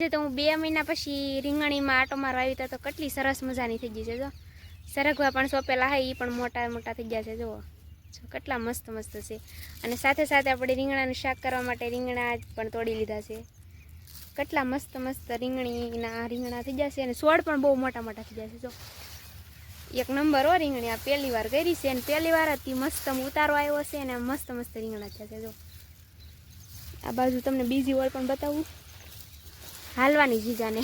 તો હું બે મહિના પછી રીંગણીમાં આટો મારવા આવી તા તો કેટલી સરસ મજાની થઈ ગઈ છે, જો. સરગવા પણ સોંપેલા હોય એ પણ મોટા મોટા થઈ ગયા છે, જુઓ. જો, કેટલા મસ્ત મસ્ત છે. અને સાથે સાથે આપણે રીંગણાનું શાક કરવા માટે રીંગણા પણ તોડી લીધા છે. કેટલા મસ્ત મસ્ત રીંગણીના રીંગણા થઈ ગયા છે અને છોડ પણ બહુ મોટા મોટા થઈ ગયા છે, જો. એક નંબર હો રીંગણી, આ પહેલી વાર કરી છે અને પહેલી વાર હતી મસ્ત ઉતારો આવ્યો છે અને મસ્ત મસ્ત રીંગણા થયા છે, જો. આ બાજુ તમને બીજી ઓળ પણ બતાવું. હાલવાની જીજાને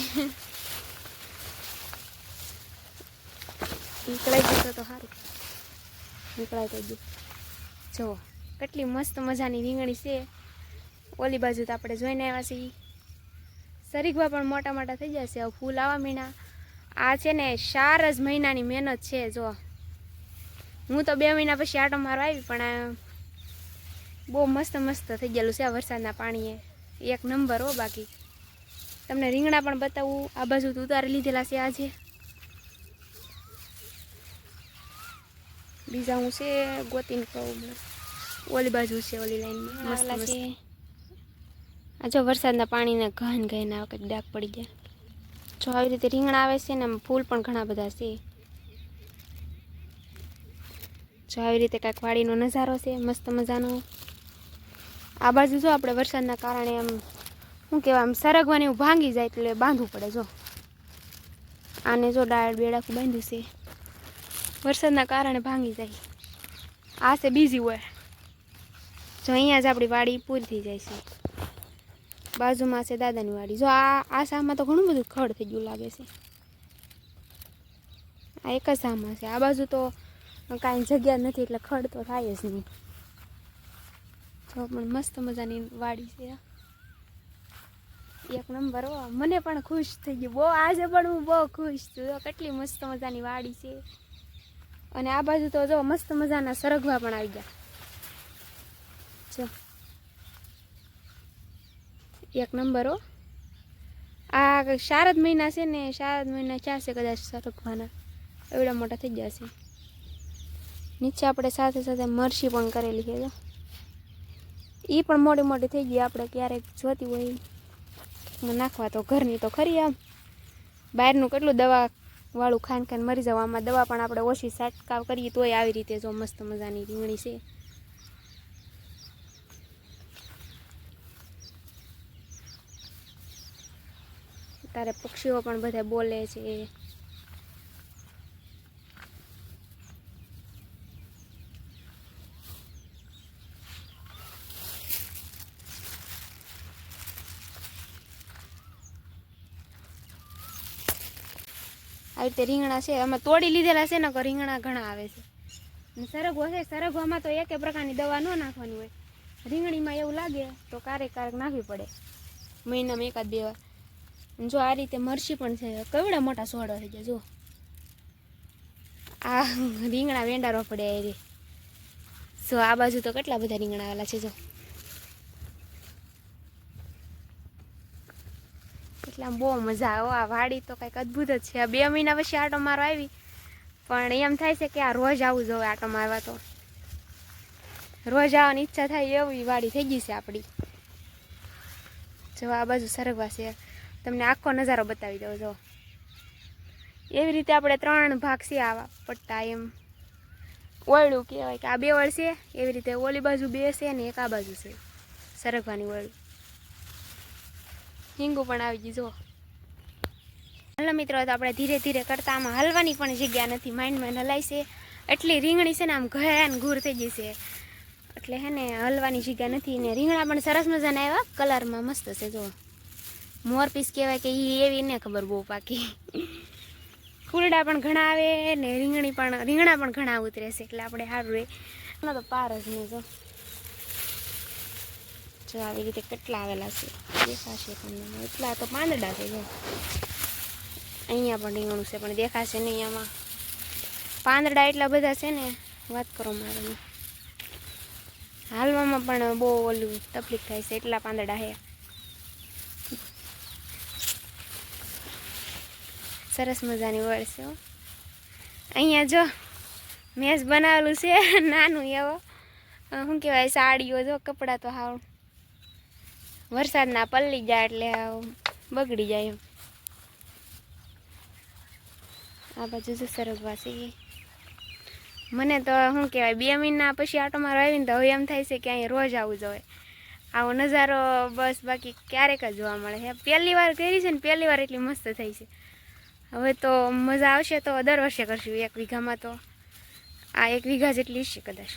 નીકળાઈ જતો તો સારું નીકળાઈ તો ગયું. જુઓ, કેટલી મસ્ત મજાની રીંગણી છે. ઓલી બાજુ તો આપણે જોઈને આવ્યા છીએ. સરીગવા પણ મોટા મોટા થઈ જશે હવે ફૂલ આવા મહિના આ છે ને ચાર જ મહિનાની મહેનત છે જો હું તો બે મહિના પછી આટો મારવા આવી, પણ બહુ મસ્ત મસ્ત થઈ ગયેલું છે આ વરસાદના પાણીએ. એક નંબર હો બાકી. તમને રીંગણા પણ બતાવું. આ બાજુ તો ઉતારી લીધેલા છે આજે. બીજા હું છે ગોતીને કહું ઓલી બાજુ છે ઓલી લાઈનમાં મસ્ત આ જો વરસાદના પાણીને ઘન ગઈને આ વખત ડાક પડી ગયા. જો આવી રીતે રીંગણા આવે છે ને ફૂલ પણ ઘણા બધા છે. જો આવી રીતે કાંઈક વાડીનો નજારો છે મસ્ત મજાનો. આ બાજુ જો આપણે વરસાદના કારણે આમ શું કહેવાય, આમ સરગવાની એવું ભાંગી જાય એટલે બાંધવું પડે, જો. આને જો ડાળ બેડાકું બાંધ્યું છે. વરસાદના કારણે ભાંગી જાય. આ છે બીજી હોય જો અહીંયા જ આપણી વાડી પૂરી થઈ જાય છે. બાજુમાં છે દાદાની વાડી. જો આ આ સામાં તો ઘણું બધું ખડ થઈ ગયું લાગે છે. આ એક જ સામાં છે. આ બાજુ તો કાંઈ જગ્યા નથી એટલે ખડ તો થાય જ નહીં. જો પણ મસ્ત મજાની વાડી છે. આ. એક નંબર હો. મને પણ ખુશ થઈ ગયું. બહુ આજે પણ હું બહુ ખુશ છું. કેટલી મસ્ત મજાની વાડી છે. અને આ બાજુ તો જો મસ્ત મજાના સરગવા પણ આવી ગયા. જો. એક નંબર હો. આ શારદ મહિના છે ને, શારદ મહિના ક્યાં છે કદાચ સરગવાના? એવડા મોટા થઈ ગયા છે. નીચે આપણે સાથે સાથે મરસી પણ કરેલી છે એ પણ મોટી મોટી થઈ ગઈ, આપણે ક્યારેક જોતી હોય. નાખવા તો ઘરની તો ખરી આમ. બહારનું કેટલું દવા વાળું ખાન ખાન મરી જવા, આમાં દવા પણ આપણે ઓછી છંટકાવ કરીએ તોય આવી રીતે જો મસ્ત મજાની રીંગણી છે. તારે પક્ષીઓ પણ બધા બોલે છે. આવી રીતે રીંગણા છે, અમે તોડી લીધેલા છે ને કે રીંગણા ઘણા આવે છે. અને સરગવો છે, સરગવામાં તો એકે પ્રકારની દવા ન નાખવાની હોય. રીંગણીમાં એવું લાગે તો ક્યારેક ક્યારેક નાખવી પડે. મહિનામાં એકાદ બે વાર. જો આ રીતે મરચી પણ છે, કેવડા મોટા સોડો થઈ ગયા, જો. આ રીંગણા વેંડારવા પડે એ જો આ બાજુ તો કેટલા બધા રીંગણા આવેલા છે, જો. એટલે આમ બહુ મજા આવે. આ વાડી તો કંઈક અદ્ભુત જ છે. બે મહિના પછી આટો મારો આવી. પણ એમ થાય છે કે આ રોજ આવું જોવે આટો મારવા તો. રોજ આવવાની ઈચ્છા થાય એવી વાડી થઈ ગઈ છે આપણી જો આ બાજુ સરગવા છે. તમને આખો નજારો બતાવી દઉં, જો. એવી રીતે આપણે ત્રણ ભાગ છે આવા પટ્ટા એમ. ઓળું કહેવાય કે આ બે વળ છે, એવી રીતે ઓલી બાજુ બે છે ને એક આ બાજુ છે. સરગવાની ઓયડું હિંગુ પણ આવી ગઈ જો હલો મિત્રો તો આપણે ધીરે ધીરે કરતા, આમાં હલવાની પણ જગ્યા નથી. માઇન્ડમાં માઇન્ડ હલાય છે. એટલી રીંગણી છે ને, આમ ને ઘૂર થઈ ગઈ છે. એટલે હે ને, હલવાની જગ્યા નથી. ને રીંગણા પણ સરસ મજાના આવ્યા. કલરમાં મસ્ત છે જો મોર પીસ કહેવાય કે એ એવી ને ખબર બહુ પાકી. ફૂલડા પણ ઘણા આવે ને રીંગણી પણ, રીંગણા પણ ઘણા ઉતરે છે, એટલે આપણે સારું રહે તો પાર જ નહીં જો જો આવી રીતે કેટલા આવેલા છે. દેખાશે તમને. એટલા તો પાંદડા છે જો. અહીંયા પણ રીંગણું છે, પણ દેખાશે નહીં આમાં. પાંદડા એટલા બધા છે ને, વાત કરો મારે હાલવામાં પણ બહુ ઓલું તકલીફ થાય છે, એટલા પાંદડા છે. સરસ મજાની હો. અહીંયા જો મેસ બનાવેલું છે, નાનું એવો. શું કહેવાય, સાડીઓ જો, કપડાં તો હાવ વરસાદના પલ્લી જાય એટલે બગડી જાય એમ. આ બાજુ જો સરગવાસી છે મને તો શું કહેવાય, બે મહિના પછી આટો મારો આવીને તો હવે એમ થાય છે કે અહીં રોજ આવવું જોઈએ આવો નજારો બસ બાકી ક્યારેક જ જોવા મળે છે. પહેલી વાર કરી છે ને પહેલી વાર એટલી મસ્ત થઈ છે. હવે તો મજા આવશે તો દર વર્ષે કરશું એક વીઘામાં તો. આ એક વીઘા જેટલી છે કદાચ.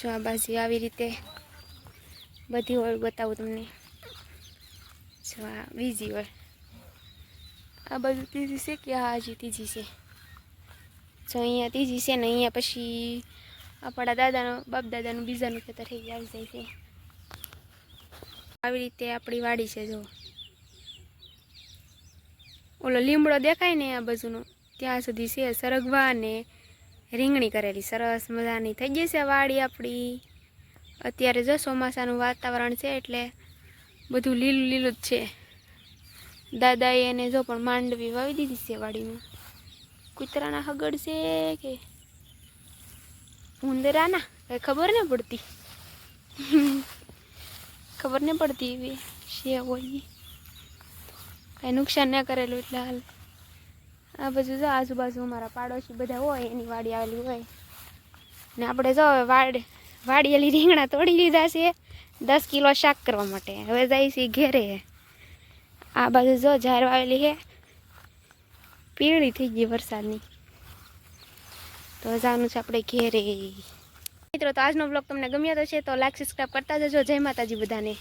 જો આ બાજુ આવી રીતે બધી હોય બતાવું તમને. જો આ બીજી હોય. આ બાજુ ત્રીજી છે કે આ હજી ત્રીજી છે? જો અહીંયા ત્રીજી છે ને અહીંયા પછી આપણા દાદાનો, બાપ દાદાનું બીજાનું ખેતર થઈ આવી જાય છે. આવી રીતે આપણી વાડી છે, જો. ઓલો લીમડો દેખાય ને આ બાજુનો, ત્યાં સુધી છે સરગવા અને રીંગણી કરેલી, સરસ મજાની. થઈ ગઈ છે વાડી આપણી. અત્યારે જો ચોમાસાનું વાતાવરણ છે એટલે બધું લીલું લીલું જ છે. દાદાએ એને જો પણ માંડવી વાવી દીધી છે વાડીમાં કૂતરાના હગડ છે કે? ઉંદરાના? કઈ ખબર ન પડતી? ખબર ન પડતી એવી છે હોય. કાંઈ નુકસાન ના કરેલું એટલે હાલ. આ બધું જો આજુબાજુ અમારા પાડોશી બધા હોય, એની વાડી આવેલી હોય. ને આપણે જો હવે વાડ વાડીએલી રીંગણા તોડી લીધા છે. દસ કિલો શાક કરવા માટે. હવે જાય છે ઘેરે. આ બાજુ જો ઝાર વાવેલી છે. પીળી થઈ ગઈ વરસાદની. તો જવાનું છે આપણે ઘેરે. મિત્રો, તો આજનો બ્લોગ તમને ગમ્યો તો છે, તો લાઈક સબસ્ક્રાઈબ કરતા જજો. જય માતાજી બધાને.